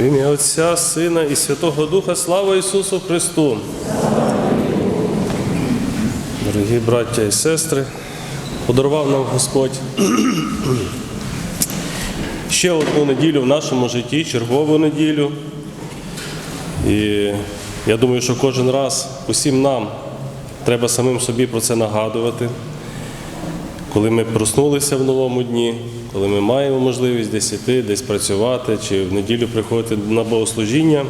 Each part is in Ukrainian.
В ім'я Отця, Сина і Святого Духа, слава Ісусу Христу. Дорогі браття і сестри, подарував нам Господь ще одну неділю в нашому житті, чергову неділю. І я думаю, що кожен раз усім нам треба самим собі про це нагадувати коли ми проснулися в новому дні, коли ми маємо можливість десь іти, десь працювати чи в неділю приходити на богослужіння.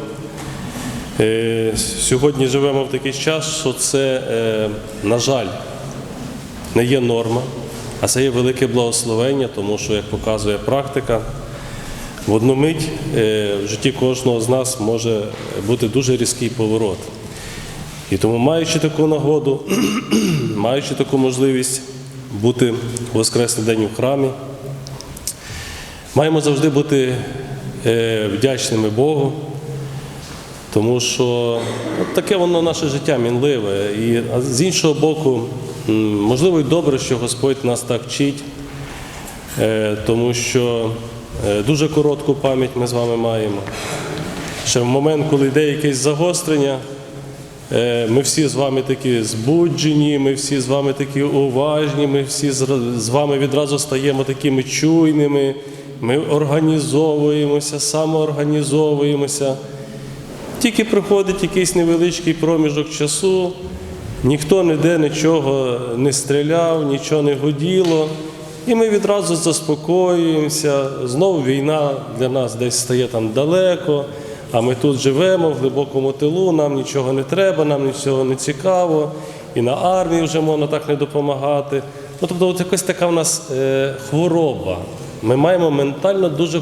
Е, Сьогодні живемо в такий час, що це, е, на жаль, не є норма, а це є велике благословення, тому що, як показує практика, в одну мить е, в житті кожного з нас може бути дуже різкий поворот. І тому, маючи таку нагоду, маючи таку можливість бути в Воскресний день у храмі, маємо завжди бути е, вдячними Богу, тому що от таке воно наше життя мінливе. І з іншого боку, можливо, і добре, що Господь нас так вчить, е, тому що е, дуже коротку пам'ять ми з вами маємо. Ще в момент, коли йде якесь загострення, Е, Ми всі з вами такі збуджені, ми всі з вами такі уважні, ми всі з- вами відразу стаємо такими чуйними, ми організовуємося, самоорганізовуємося. Тільки приходить якийсь невеличкий проміжок часу, ніхто ніде нічого не стріляв, нічого не годіло. І ми відразу заспокоюємося. Знову війна для нас десь стає там далеко, а ми тут живемо в глибокому тилу, нам нічого не треба, нам нічого не цікаво. І на армії вже можна так не допомагати. Ну, тобто, от якась така в нас е, хвороба. Ми маємо ментально дуже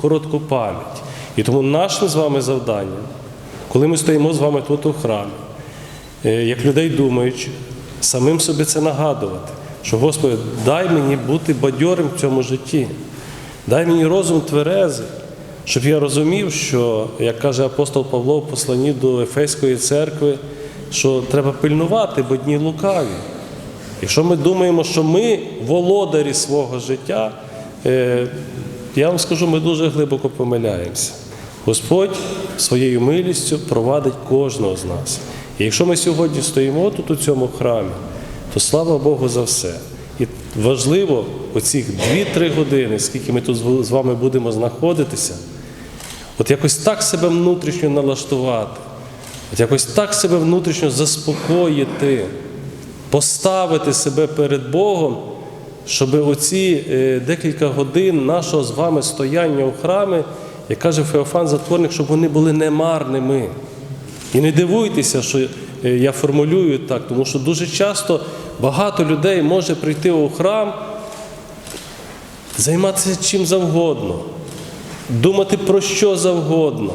коротку пам'ять. І тому нашим з вами завданням, коли ми стоїмо з вами тут у храмі, як людей думаючих, самим собі це нагадувати, що Господи, дай мені бути бадьорим в цьому житті, дай мені розум тверезий, щоб я розумів, що, як каже апостол Павло в посланні до Ефеської церкви, що треба пильнувати, бо дні лукаві. Якщо ми думаємо, що ми володарі свого життя, е, я вам скажу, ми дуже глибоко помиляємося. Господь своєю милістю провадить кожного з нас. І якщо ми сьогодні стоїмо тут у цьому храмі, то слава Богу за все. І важливо оці 2-3 години, скільки ми тут з- вами будемо знаходитися, от якось так себе внутрішньо налаштувати, от якось так себе внутрішньо заспокоїти, поставити себе перед Богом, щоб оці е, декілька годин нашого з вами стояння у храмі, як каже Феофан Затворник, щоб вони були немарними. І не дивуйтеся, що е, я формулюю так, тому що дуже часто багато людей може прийти у храм, займатися чим завгодно, думати про що завгодно.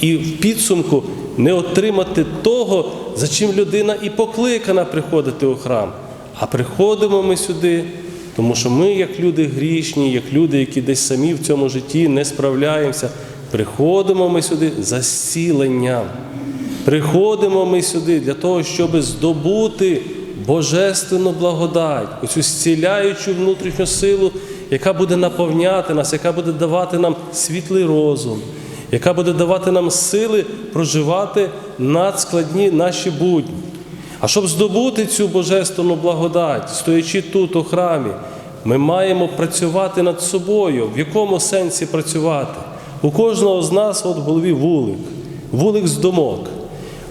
І в підсумку не отримати того, за чим людина і покликана приходити у храм. А приходимо ми сюди, тому що ми, як люди грішні, як люди, які десь самі в цьому житті не справляємося, приходимо ми сюди за зціленням. Приходимо ми сюди для того, щоб здобути божественну благодать, оцю зціляючу внутрішню силу, яка буде наповняти нас, яка буде давати нам світлий розум, яка буде давати нам сили проживати надскладні наші будні. А щоб здобути цю божественну благодать, стоячи тут у храмі, ми маємо працювати над собою. В якому сенсі працювати? У кожного з нас от в голові вулик, вулик з думок.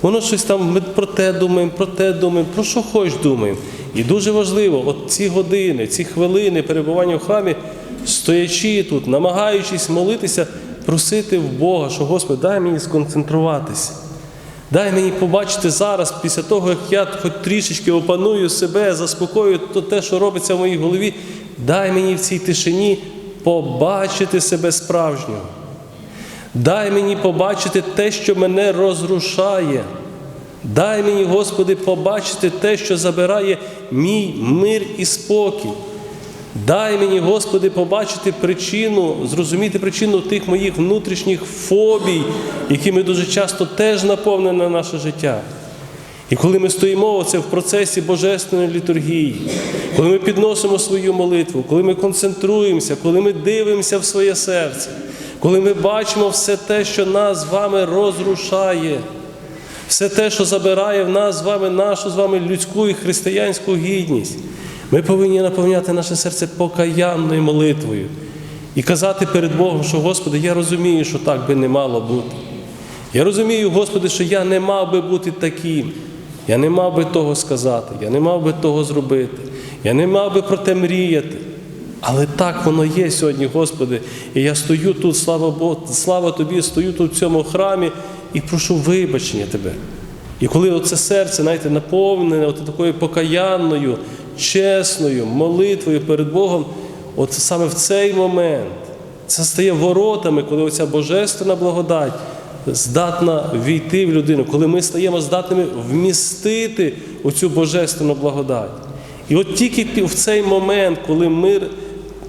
Воно щось там ми про те думаємо, про те думаємо, про що хоч думаємо. І дуже важливо, от ці години, ці хвилини перебування в храмі, стоячи тут, намагаючись молитися, просити в Бога, що Господи, дай мені сконцентруватися. Дай мені побачити зараз, після того, як я хоч трішечки опаную себе, заспокою то те, що робиться в моїй голові, дай мені в цій тишині побачити себе справжнього. Дай мені побачити те, що мене розрушає. Дай мені, Господи, побачити те, що забирає мій мир і спокій. Дай мені, Господи, побачити причину, зрозуміти причину тих моїх внутрішніх фобій, якими дуже часто теж наповнене наше життя. І коли ми стоїмо оце в процесі божественної літургії, коли ми підносимо свою молитву, коли ми концентруємося, коли ми дивимося в своє серце, коли ми бачимо все те, що нас з вами розрушає, все те, що забирає в нас з вами нашу з вами людську і християнську гідність, ми повинні наповняти наше серце покаянною молитвою і казати перед Богом, що Господи, я розумію, що так би не мало бути. Я розумію, Господи, що я не мав би бути таким. Я не мав би того сказати, я не мав би того зробити, я не мав би про те мріяти. Але так воно є сьогодні, Господи. І я стою тут, слава Богу, слава Тобі, стою тут в цьому храмі і прошу вибачення Тебе. І коли оце серце, знаєте, наповнене от такою покаянною, чесною молитвою перед Богом, от саме в цей момент це стає воротами, коли оця божественна благодать здатна війти в людину, коли ми стаємо здатними вмістити оцю божественну благодать. І от тільки в цей момент, коли ми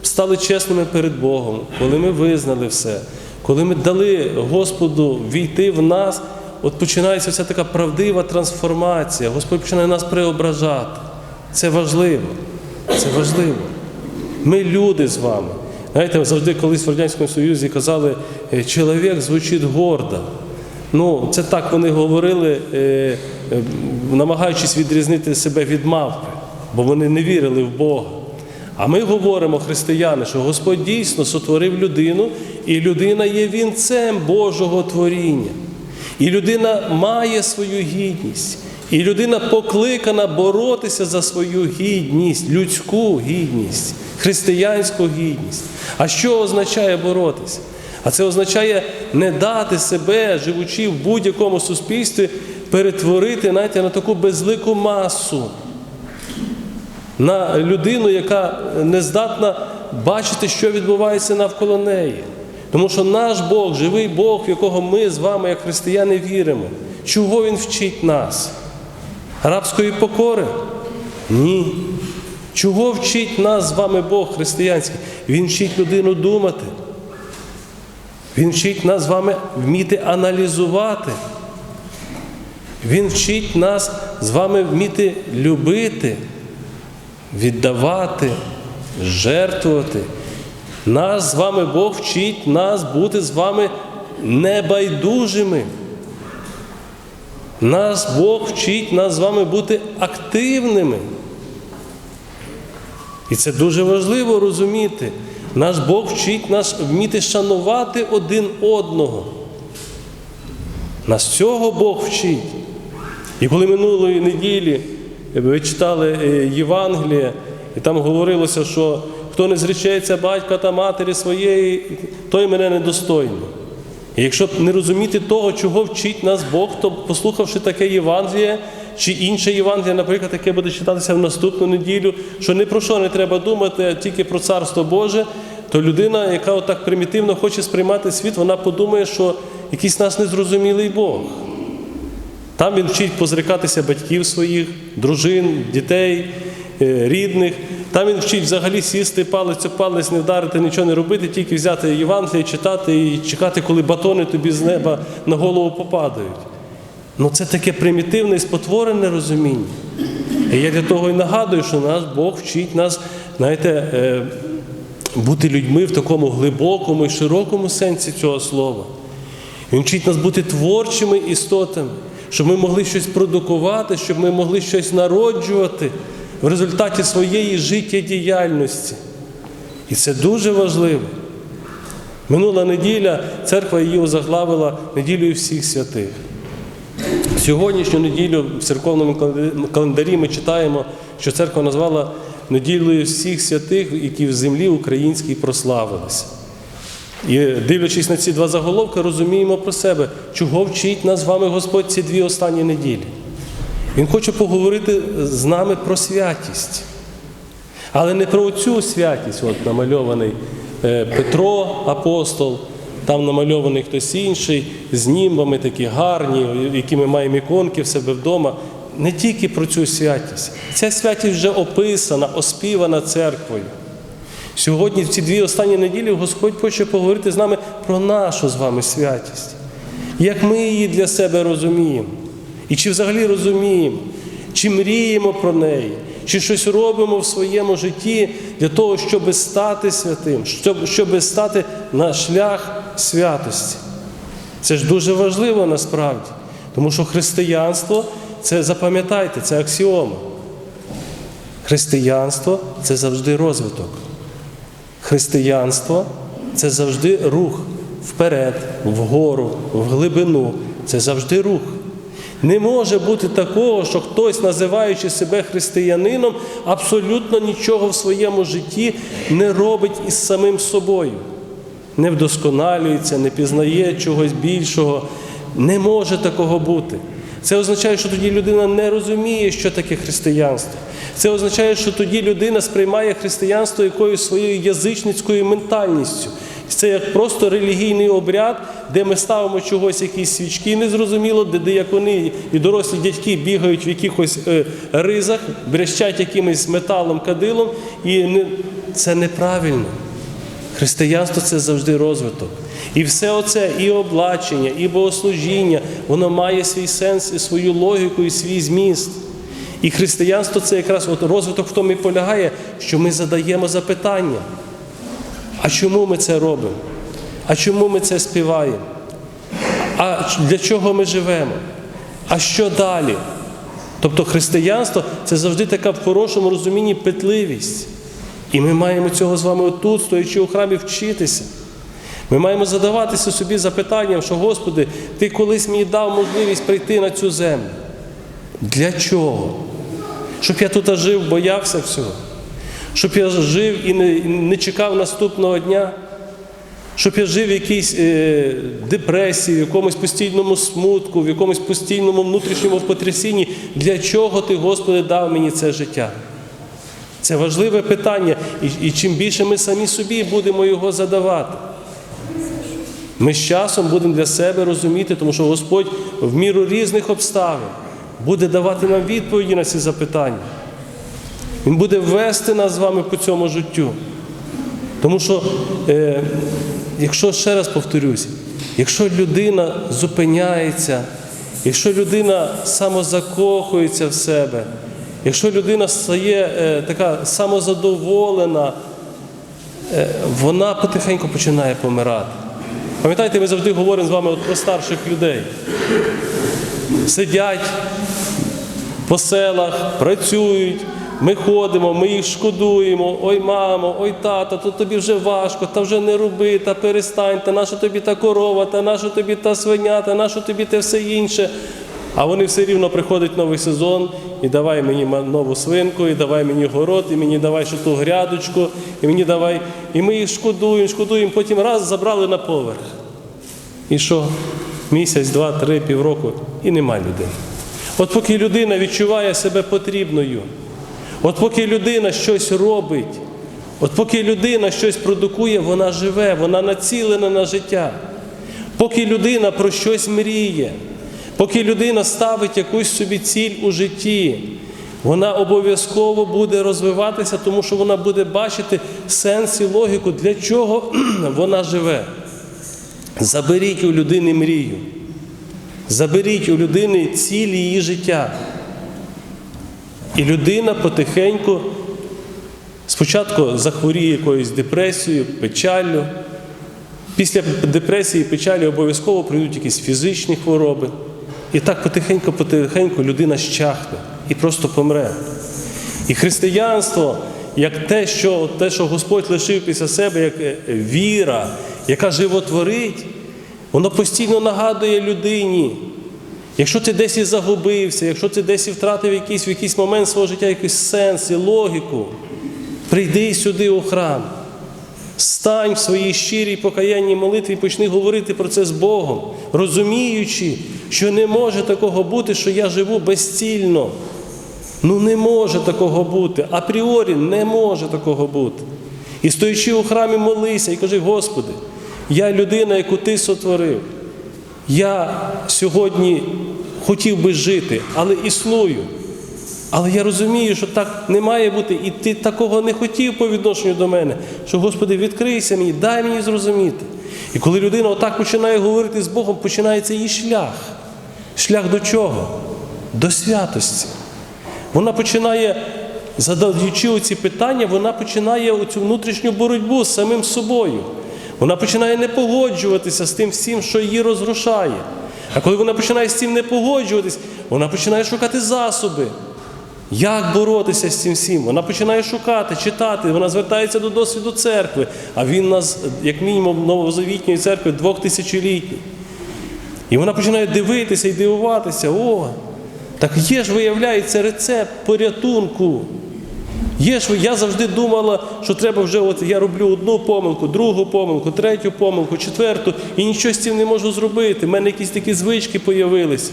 стали чесними перед Богом, коли ми визнали все, коли ми дали Господу війти в нас, от починається вся така правдива трансформація. Господь починає нас преображати. Це важливо. Це важливо. Ми люди з вами. Знаєте, завжди колись в Радянському Союзі казали, «Е, чоловік звучить гордо. Ну, це так вони говорили, е, е, намагаючись відрізнити себе від мавпи, бо вони не вірили в Бога. А ми говоримо, християни, що Господь дійсно сотворив людину, і людина є вінцем Божого творіння. І людина має свою гідність. І людина покликана боротися за свою гідність, людську гідність, християнську гідність. А що означає боротися? А це означає не дати себе, живучи в будь-якому суспільстві, перетворити знаєте, на таку безлику масу, на людину, яка не здатна бачити, що відбувається навколо неї. Тому що наш Бог, живий Бог, в якого ми з вами, як християни, віримо, чого Він вчить нас? Рабської покори? Ні. Чого вчить нас з вами Бог християнський? Він вчить людину думати. Він вчить нас з вами вміти аналізувати. Він вчить нас з вами вміти любити, віддавати, жертвувати. Нас з вами Бог вчить нас бути з вами небайдужими. Нас Бог вчить нас з вами бути активними. І це дуже важливо розуміти. Наш Бог вчить нас вміти шанувати один одного. Нас цього Бог вчить. І коли минулої неділі ви читали е, Євангеліє, і там говорилося, що хто не зречеться батька та матері своєї, той мене недостойний. І якщо не розуміти того, чого вчить нас Бог, то послухавши таке Євангеліє, чи інше Євангеліє, наприклад, яке буде читатися в наступну неділю, що ні про що не треба думати, а тільки про Царство Боже, то людина, яка отак примітивно хоче сприймати світ, вона подумає, що якийсь нас незрозумілий Бог. Там він вчить позрікатися батьків своїх, дружин, дітей, е, рідних. Там він вчить взагалі сісти, палець палець, не вдарити, нічого не робити, тільки взяти Євангеліє, читати і чекати, коли батони тобі з неба на голову попадають. Ну це таке примітивне і спотворене розуміння. І я для того і нагадую, що наш Бог вчить нас, знаєте, е, бути людьми в такому глибокому і широкому сенсі цього слова. Він вчить нас бути творчими істотами, щоб ми могли щось продукувати, щоб ми могли щось народжувати в результаті своєї життєдіяльності. І це дуже важливо. Минула неділя церква її озаглавила неділею всіх святих. Сьогоднішню неділю в церковному календарі ми читаємо, що церква назвала неділею всіх святих, які в землі українській прославилися. І дивлячись на ці два заголовки, розуміємо про себе, чого вчить нас з вами Господь ці дві останні неділі. Він хоче поговорити з нами про святість. Але не про цю святість, от намальований е, Петро, апостол, там намальований хтось інший, з німбами такі гарні, які ми маємо іконки в себе вдома. Не тільки про цю святість. Ця святість вже описана, оспівана церквою. Сьогодні, в ці дві останні неділі, Господь хоче поговорити з нами про нашу з вами святість. Як ми її для себе розуміємо. І чи взагалі розуміємо, чи мріємо про неї, чи щось робимо в своєму житті для того, щоб стати святим, щоб, щоб стати на шлях святості. Це ж дуже важливо насправді, тому що християнство це запам'ятайте, це аксіома. Християнство це завжди розвиток. Християнство це завжди рух вперед, вгору, в глибину. Це завжди рух. Не може бути такого, що хтось, називаючи себе християнином, абсолютно нічого в своєму житті не робить із самим собою. Не вдосконалюється, не пізнає чогось більшого. Не може такого бути. Це означає, що тоді людина не розуміє, що таке християнство. Це означає, що тоді людина сприймає християнство якоюсь своєю язичницькою ментальністю. Це як просто релігійний обряд, де ми ставимо чогось, якісь свічки, незрозуміло, де диякони і дорослі дядьки бігають в якихось е, ризах, брещать якимось металом, кадилом, і не, це неправильно. Християнство це завжди розвиток. І все оце, і облачення, і богослужіння, воно має свій сенс, і свою логіку, і свій зміст. І християнство це якраз от розвиток в тому і полягає, що ми задаємо запитання. А чому ми це робимо? А чому ми це співаємо? А для чого ми живемо? А що далі? Тобто християнство це завжди така в хорошому розумінні питливість. І ми маємо цього з вами отут, стоячи у храмі, вчитися. Ми маємо задаватися собі запитанням, що, Господи, Ти колись мені дав можливість прийти на цю землю. Для чого? Щоб я тут жив, боявся всього. Щоб я жив і не, не чекав наступного дня. Щоб я жив в якійсь е, депресії, в якомусь постійному смутку, в якомусь постійному внутрішньому потрясінні. Для чого ти, Господи, дав мені це життя? Це важливе питання, і, і чим більше ми самі собі будемо його задавати. Ми з часом будемо для себе розуміти, тому що Господь в міру різних обставин буде давати нам відповіді на ці запитання. Він буде вести нас з вами по цьому життю. Тому що, е, якщо ще раз повторюсь, якщо людина зупиняється, якщо людина самозакохується в себе, якщо людина стає е, така самозадоволена, е, вона потихеньку починає помирати. Пам'ятаєте, ми завжди говоримо з вами от про старших людей. Сидять по селах, працюють, ми ходимо, ми їх шкодуємо. Ой, мамо, ой, тато, то тобі вже важко, та вже не роби, та перестань, та наша тобі та корова, та наша тобі та свиня, та наша тобі те все інше. А вони все рівно приходить новий сезон, і давай мені нову свинку, і давай мені город, і мені давай ще ту грядочку, і мені давай. І ми їх шкодуємо, шкодуємо, потім раз забрали на поверх. І що? Місяць, два, три, півроку, і нема людини. От поки людина відчуває себе потрібною, от поки людина щось робить, от поки людина щось продукує, вона живе, вона націлена на життя. Поки людина про щось мріє, поки людина ставить якусь собі ціль у житті, вона обов'язково буде розвиватися, тому що вона буде бачити сенс і логіку, для чого вона живе. Заберіть у людини мрію. Заберіть у людини ціль її життя. І людина потихеньку спочатку захворіє якоюсь депресією, печаллю. Після депресії і печалі обов'язково прийдуть якісь фізичні хвороби. І так потихеньку-потихеньку людина щахне і просто помре. І християнство, як те, що те, що Господь лишив після себе, як віра, яка животворить, воно постійно нагадує людині. Якщо ти десь і загубився, якщо ти десь і втратив якийсь, в якийсь момент свого життя якийсь сенс і логіку, прийди сюди у храм. Стань в своїй щирій покаянній молитві і почни говорити про це з Богом, розуміючи, що не може такого бути, що я живу безцільно. Ну не може такого бути. Апріорі не може такого бути. І стоячи у храмі, молися і кажи, Господи, я людина, яку Ти сотворив. Я сьогодні хотів би жити, але існую. Але я розумію, що так не має бути, і ти такого не хотів по відношенню до мене, що Господи, відкрийся мені, дай мені зрозуміти. І коли людина отак починає говорити з Богом, починається її шлях. Шлях до чого? До святості. Вона починає, задаючи оці питання, вона починає оцю внутрішню боротьбу з самим собою. Вона починає не погоджуватися з тим всім, що її розрушає. А коли вона починає з цим не погоджуватись, вона починає шукати засоби. Як боротися з цим всім? Вона починає шукати, читати, вона звертається до досвіду церкви, а він нас, як мінімум, новозавітньої церкви двохтисячолітній. І вона починає дивитися і дивуватися, о, так є ж, виявляється, рецепт порятунку. Є ж, я завжди думала, що треба вже, от я роблю одну помилку, другу помилку, третю помилку, четверту, і нічого з цим не можу зробити. У мене якісь такі звички появилися.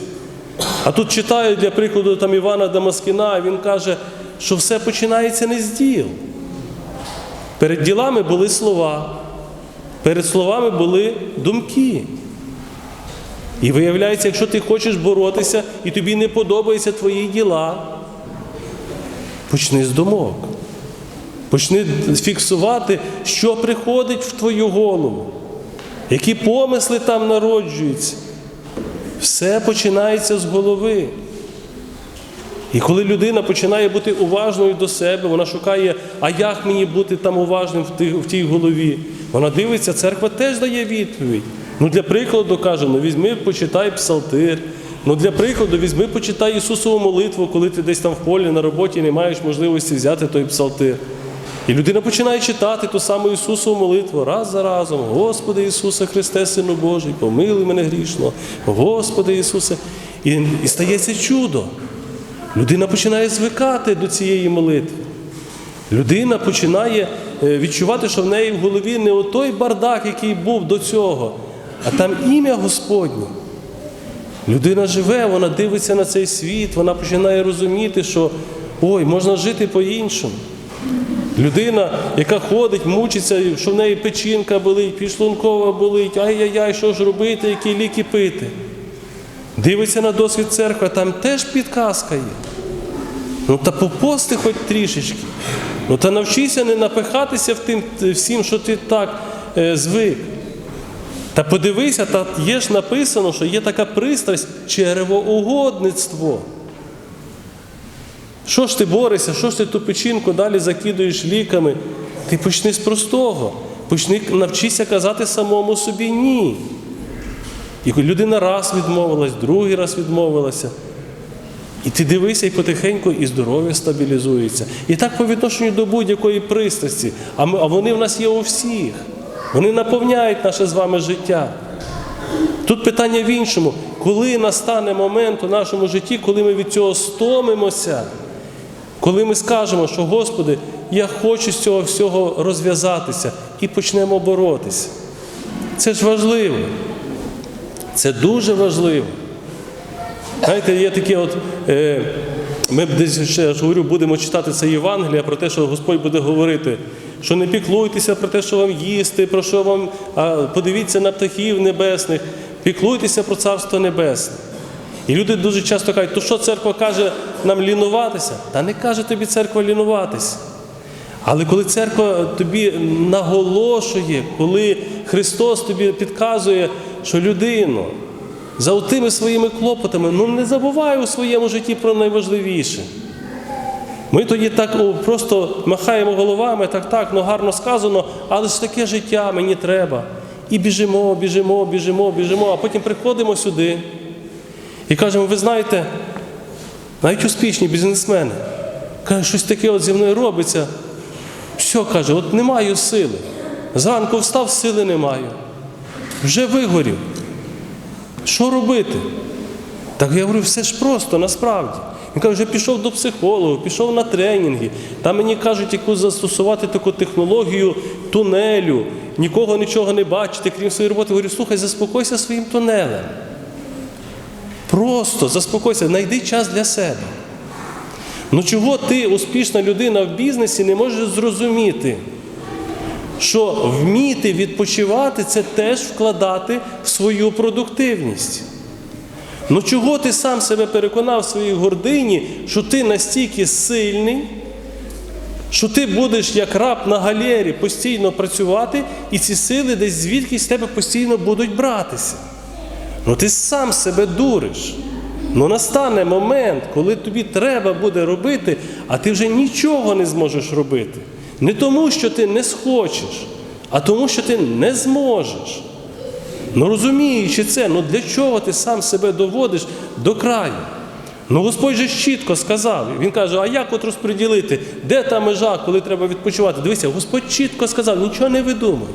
А тут читаю, для прикладу, там Івана Дамаскіна, він каже, що все починається не з діл. Перед ділами були слова, перед словами були думки. І виявляється, якщо ти хочеш боротися і тобі не подобаються твої діла, почни з думок. Почни фіксувати, що приходить в твою голову, які помисли там народжуються. Все починається з голови. І коли людина починає бути уважною до себе, вона шукає, а як мені бути там уважним в тій, голові? Вона дивиться, церква теж дає відповідь. Ну, для прикладу каже, ну візьми, почитай псалтир. Ну, для прикладу, візьми, почитай Ісусову молитву, коли ти десь там в полі на роботі не маєш можливості взяти той псалтир. І людина починає читати ту саму Ісусову молитву раз за разом. Господи Ісусе Христе, Сину Божий, помилуй мене грішного, Господи Ісусе. І, і стається чудо. Людина починає звикати до цієї молитви. Людина починає е, відчувати, що в неї в голові не отой бардак, який був до цього, а там ім'я Господнє. Людина живе, вона дивиться на цей світ, вона починає розуміти, що ой, можна жити по-іншому. Людина, яка ходить, мучиться, що в неї печінка болить, підшлункова болить, ай-яй-яй, що ж робити, які ліки пити. Дивиться на досвід церкви, там теж підказка є. Ну та попости хоч трішечки. Ну та навчися не напихатися в тим всім, що ти так е, звик. Та подивися, та є ж написано, що є така пристрасть черевоугодництво. Що ж ти борешся, що ж ти ту печінку далі закидуєш ліками? Ти почни з простого. Почни навчися казати самому собі ні. І людина раз відмовилась, другий раз відмовилася. І ти дивися і потихеньку і здоров'я стабілізується. І так по відношенню до будь-якої пристрасті. А, ми, а вони в нас є у всіх. Вони наповняють наше з вами життя. Тут питання в іншому, коли настане момент у нашому житті, коли ми від цього стомимося, коли ми скажемо, що Господи, я хочу з цього всього розв'язатися і почнемо боротися. Це ж важливо. Це дуже важливо. Знаєте, є таке от. Е, ми десь ще ж говорю, будемо читати це Євангелія про те, що Господь буде говорити, що не піклуйтеся про те, що вам їсти, про що вам а подивіться на птахів небесних, піклуйтеся про Царство Небесне. І люди дуже часто кажуть, то що церква каже нам лінуватися? Та не каже тобі церква лінуватися. Але коли церква тобі наголошує, коли Христос тобі підказує, що людину за тими своїми клопотами, ну не забувай у своєму житті про найважливіше. Ми тоді так просто махаємо головами, так, так, ну гарно сказано, але ж таке життя мені треба. І біжимо, біжимо, біжимо, біжимо, а потім приходимо сюди і кажемо, ви знаєте, навіть успішні бізнесмени, кажуть, щось таке от зі мною робиться. Все, каже, от не маю сили. Зранку встав, сили не маю. Вже вигорів. Що робити? Так я говорю, все ж просто, насправді. Він каже, вже пішов до психолога, пішов на тренінги. Там мені кажуть, яку застосувати таку технологію тунелю, нікого нічого не бачити, крім своєї роботи. Я говорю, слухай, заспокойся своїм тунелем. Просто заспокойся, знайди час для себе. Ну чого ти, успішна людина в бізнесі, не можеш зрозуміти, що вміти відпочивати це теж вкладати в свою продуктивність. Ну чого ти сам себе переконав в своїй гордині, що ти настільки сильний, що ти будеш як раб на галері постійно працювати, і ці сили десь звідки з тебе постійно будуть братися? Ну ти сам себе дуриш. Ну настане момент, коли тобі треба буде робити, а ти вже нічого не зможеш робити. Не тому, що ти не схочеш, а тому, що ти не зможеш. Ну розуміючи це, ну для чого ти сам себе доводиш до краю? Ну Господь же чітко сказав. Він каже, а як от розподілити? Де та межа, коли треба відпочивати? Дивися, Господь чітко сказав, нічого не видумай.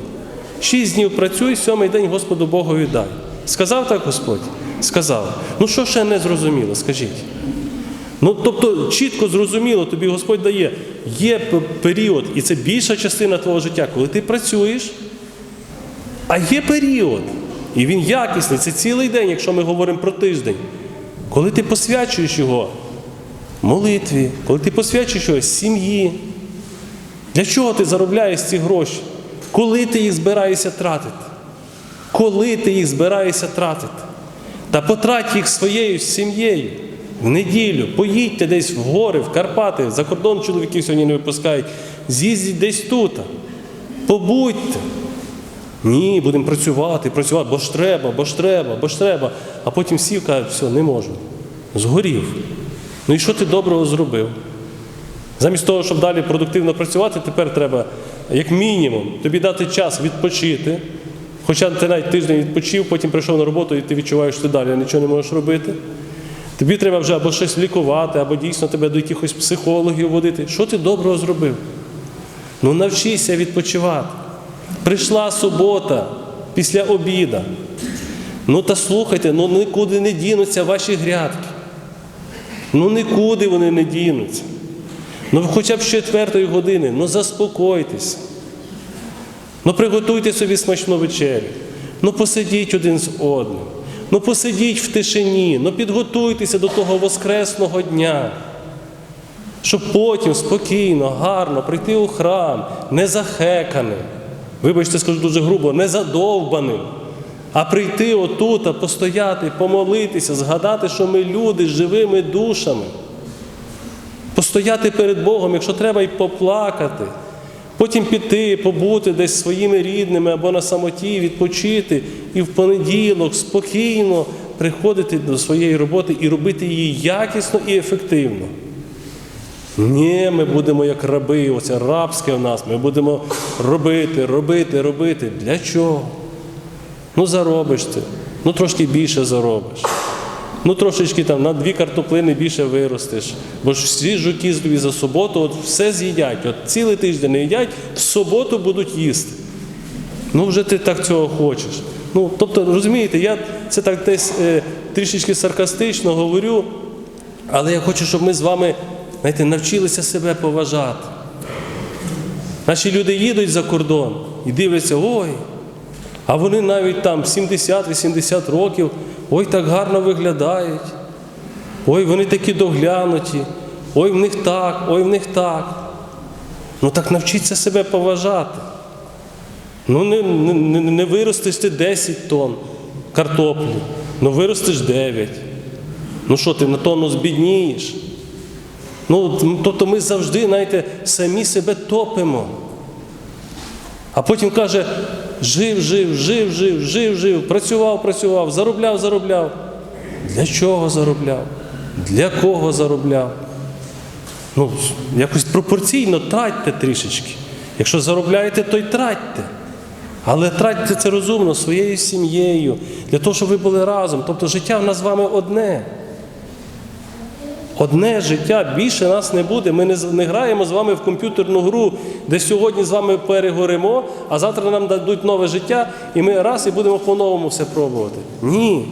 Шість днів працюй, сьомий день Господу Богу віддай. Сказав так Господь? Сказав. Ну що ще не зрозуміло, скажіть? Ну, тобто, чітко зрозуміло, тобі Господь дає, є період, і це більша частина твого життя, коли ти працюєш, а є період, і він якісний, це цілий день, якщо ми говоримо про тиждень. Коли ти посвячуєш його молитві, коли ти посвячуєш його сім'ї, для чого ти заробляєш ці гроші? Коли ти їх збираєшся тратити? Коли ти їх збираєшся тратити? Та потрать їх своєю сім'єю в неділю, поїдьте десь в гори, в Карпати, за кордон чоловіків сьогодні не випускають, з'їздіть десь тут, побудьте. Ні, будемо працювати, працювати, бо ж треба, бо ж треба, бо ж треба. А потім сів каже, все, не можу. Згорів. Ну і що ти доброго зробив? Замість того, щоб далі продуктивно працювати, тепер треба, як мінімум, тобі дати час відпочити. Хоча ти навіть тиждень відпочив, потім прийшов на роботу і ти відчуваєш, що ти далі нічого не можеш робити. Тобі треба вже або щось лікувати, або дійсно тебе до якихось психологів водити. Що ти доброго зробив? Ну навчися відпочивати. Прийшла субота після обіда. Ну та слухайте, ну нікуди не дінуться ваші грядки. Ну нікуди вони не дінуться. Ну хоча б з четвертої години, ну заспокойтеся. Ну приготуйте собі смачну вечерю. Ну посидіть один з одним. Ну посидіть в тишині, ну підготуйтеся до того воскресного дня. Щоб потім спокійно, гарно прийти у храм, не захеканим. Вибачте, скажу дуже грубо, не задовбаним. А прийти отут, а постояти, помолитися, згадати, що ми люди з живими душами. Постояти перед Богом, якщо треба, і поплакати. Потім піти, побути десь своїми рідними або на самоті, відпочити, і в понеділок спокійно приходити до своєї роботи і робити її якісно і ефективно. Ні, ми будемо як раби, оце рабське в нас. Ми будемо робити, робити, робити. Для чого? Ну, заробиш ти, ну трошки більше заробиш. Ну, трошечки там на дві картоплини більше виростеш. Бо ж всі жуки тобі за суботу от все з'їдять. От цілий тиждень не їдять, в суботу будуть їсти. Ну, вже ти так цього хочеш. Ну, тобто, розумієте, я це так десь е, трішечки саркастично говорю, але я хочу, щоб ми з вами знаєте, навчилися себе поважати. Наші люди їдуть за кордон і дивляться, ой, а вони навіть там 70-80 років, ой, так гарно виглядають. Ой, вони такі доглянуті, ой, в них так, ой, в них так. Ну так навчіться себе поважати. Ну, не, не, не- виростеш ти 10 тонн картоплі, ну виростеш 9. Ну що, ти на тонну збіднієш? Ну, тобто ми завжди, знаєте, самі себе топимо. А потім каже, жив, жив, жив, жив, жив, жив, працював, працював, заробляв, заробляв. Для чого заробляв? Для кого заробляв? Ну, якось пропорційно тратьте трішечки. Якщо заробляєте, то й тратьте. Але тратьте це розумно своєю сім'єю, для того, щоб ви були разом. Тобто життя в нас з вами одне. Одне життя, більше нас не буде. Ми не, не граємо з вами в комп'ютерну гру, де сьогодні з вами перегоримо, а завтра нам дадуть нове життя, і ми раз і будемо по-новому все пробувати. Ні.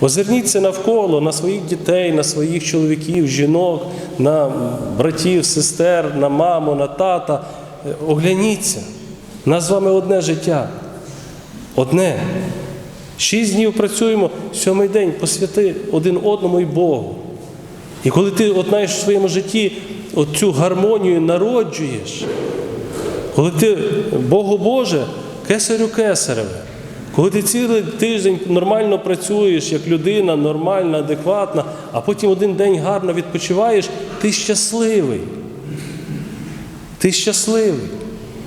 Озирніться навколо на своїх дітей, на своїх чоловіків, жінок, на братів, сестер, на маму, на тата. Е, Огляніться. Нас з вами одне життя. Одне. Шість днів працюємо, сьомий день посвяти один одному і Богу. І коли ти от знаєш в своєму житті цю гармонію народжуєш, коли ти Богу Боже, кесарю кесареве, Коли ти цілий тиждень нормально працюєш як людина, нормальна, адекватна, а потім один день гарно відпочиваєш, ти щасливий. Ти щасливий.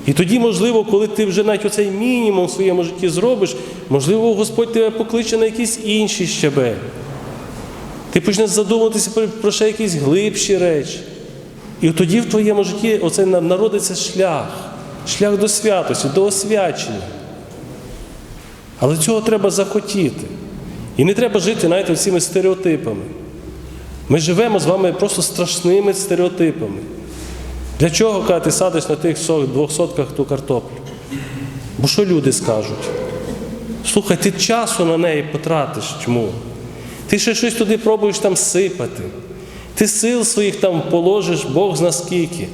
І тоді, можливо, коли ти вже навіть оцей мінімум в своєму житті зробиш, можливо, Господь тебе покличе на якісь інші щабель. Ти почнеш задумуватися про, ще якісь глибші речі. І тоді в твоєму житті оце народиться шлях, шлях до святості, до освячення. Але цього треба захотіти. І не треба жити, знаєте, цими стереотипами. Ми живемо з вами просто страшними стереотипами. Для чого, коли ти садиш на тих со- двох сотках ту картоплю? Бо що люди скажуть? Слухай, ти часу на неї потратиш чому? Ти ще щось туди пробуєш там сипати. Ти сил своїх там положиш, Бог зна скільки.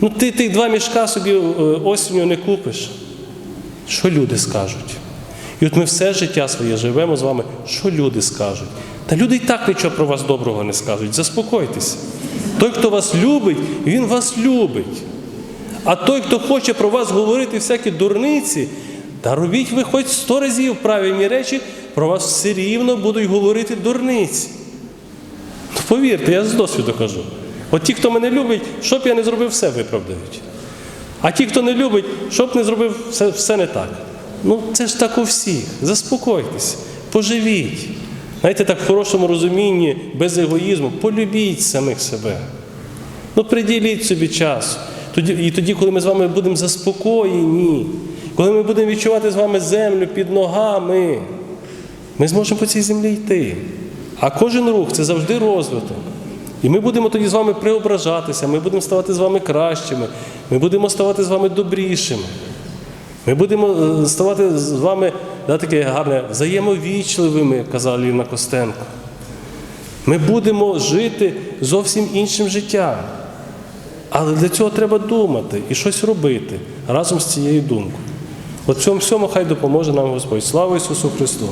Ну ти тих два мішка собі е, осінню не купиш. Що люди скажуть? І от ми все життя своє живемо з вами, що люди скажуть. Та люди і так нічого про вас доброго не скажуть. Заспокойтеся. Той, хто вас любить, він вас любить. А той, хто хоче про вас говорити всякі дурниці, та робіть ви хоч сто разів правильні речі, про вас все рівно будуть говорити дурниці. Повірте, я з досвіду кажу. От ті, хто мене любить, що б я не зробив, все виправдають. А ті, хто не любить, що б не зробив, все, все не так. Ну, це ж так у всіх. Заспокойтесь, поживіть. Знаєте, так в хорошому розумінні, без егоїзму, полюбіть самих себе. Ну, приділіть собі час. Тоді, і тоді, коли ми з вами будемо заспокоєні, коли ми будемо відчувати з вами землю під ногами, ми зможемо по цій землі йти. А кожен рух це завжди розвиток. І ми будемо тоді з вами преображатися, ми будемо ставати з вами кращими, ми будемо ставати з вами добрішими. Ми будемо е, ставати з вами да, таке гарне, взаємовічливими, казала Ліна Костенко. Ми будемо жити зовсім іншим життям. Але для цього треба думати і щось робити разом з цією думкою. От цьому всьому хай допоможе нам Господь. Слава Ісусу Христу!